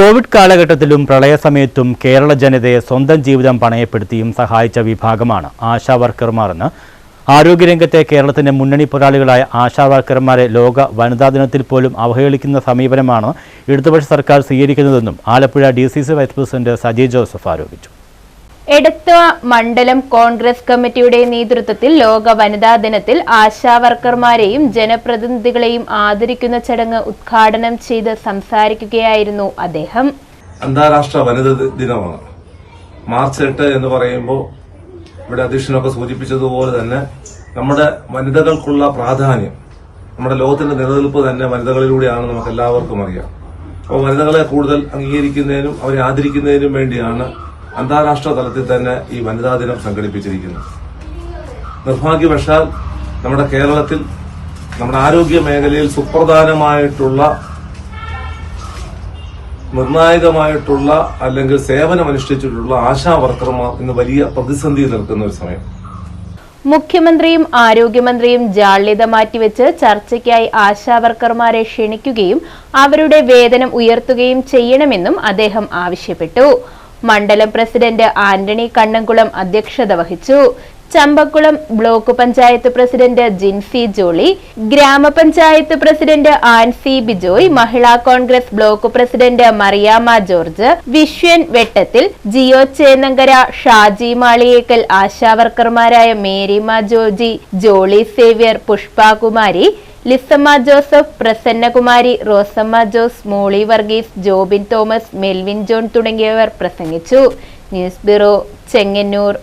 Covid കാലഘട്ടത്തിലും പ്രളയസമയത്തും കേരള ജനതയെ സ്വന്തം ജീവിതം പണയപ്പെടുത്തിയും സഹായിച്ച വിഭാഗമാണ് ആശാ വർക്കർമാരെന്ന് ആരോഗ്യരംഗത്തെ കേരളത്തിന്റെ മുന്നണി പോരാളികളായ ആശാ വർക്കർമാരെ ലോക വനിതാ ദിനത്തിൽ പോലും അവഹേളിക്കുന്ന സമീപനമാണ് ഇടതുപക്ഷ സർക്കാർ സ്വീകരിക്കുന്നതെന്നും Alappuzha D vice president Saji Joseph ആരോപിച്ചു. എടത്വ മണ്ഡലം കോൺഗ്രസ് കമ്മിറ്റിയുടെ നേതൃത്വത്തിൽ ലോക വനിതാ ദിനത്തിൽ ആശാവർക്കർമാരെയും ജനപ്രതിനിധികളെയും ആദരിക്കുന്ന ചടങ്ങ് ഉദ്ഘാടനം ചെയ്ത് സംസാരിക്കുകയായിരുന്നു അദ്ദേഹം. അന്താരാഷ്ട്ര വനിതാ ദിനമാണ്. മാർച്ച് എട്ട് എന്ന് പറയുമ്പോൾ ഇവിടെ അധ്യക്ഷനൊക്കെ സൂചിപ്പിച്ചതുപോലെ തന്നെ നമ്മുടെ വനിതകൾക്കുള്ള പ്രാധാന്യം നമ്മുടെ ലോകത്തിന്റെ നിലനിൽപ്പ് തന്നെ വനിതകളിലൂടെയാണ് നമുക്ക് എല്ലാവർക്കും അറിയാം. അപ്പോൾ വനിതകളെ കൂടുതൽ അംഗീകരിക്കുന്നതിനും അവരെ ആദരിക്കുന്നതിനും വേണ്ടിയാണ് അന്താരാഷ്ട്ര തലത്തിൽ തന്നെ ഈ വനിതാ ദിനം സംഘടിപ്പിച്ചിരിക്കുന്നു. നിർഭാഗ്യവശാൽ നമ്മുടെ കേരളത്തിൽ നമ്മുടെ ആരോഗ്യ മേഖലയിൽ സുപ്രധാനമായിട്ടുള്ള നിർണായകമായിട്ടുള്ള അല്ലെങ്കിൽ സേവനമനുഷ്ഠിച്ചിട്ടുള്ള ആശാ വർക്കർമാർ ഇന്ന് വലിയ പ്രതിസന്ധി നിൽക്കുന്ന ഒരു സമയം. മുഖ്യമന്ത്രിയും ആരോഗ്യമന്ത്രിയും ജാള്യത മാറ്റിവെച്ച് ചർച്ചയ്ക്കായി ആശാവർക്കർമാരെ ക്ഷണിക്കുകയും അവരുടെ വേതനം ഉയർത്തുകയും ചെയ്യണമെന്നും അദ്ദേഹം ആവശ്യപ്പെട്ടു. മണ്ഡലം പ്രസിഡന്റ് ആന്റണി കണ്ണംകുളം അധ്യക്ഷത വഹിച്ചു. ചമ്പക്കുളം ബ്ലോക്ക് പഞ്ചായത്ത് പ്രസിഡന്റ് ജിൻസി ജോളി ഗ്രാമപഞ്ചായത്ത് president Ansi Bijoy Mahila Congress block president Mariyamma George Vishwan Vettathil Jio Chennankara Shaji Maliyekkal ആശാവർക്കർമാരായ Merima Joji Jolly Xavier Pushpakumari Lisamma Joseph Prasannakumari Rosamma Jose Molly Varghese Jobin Thomas Melvin John തുടങ്ങിയവർ പ്രസംഗിച്ചു. News bureau Chengannur.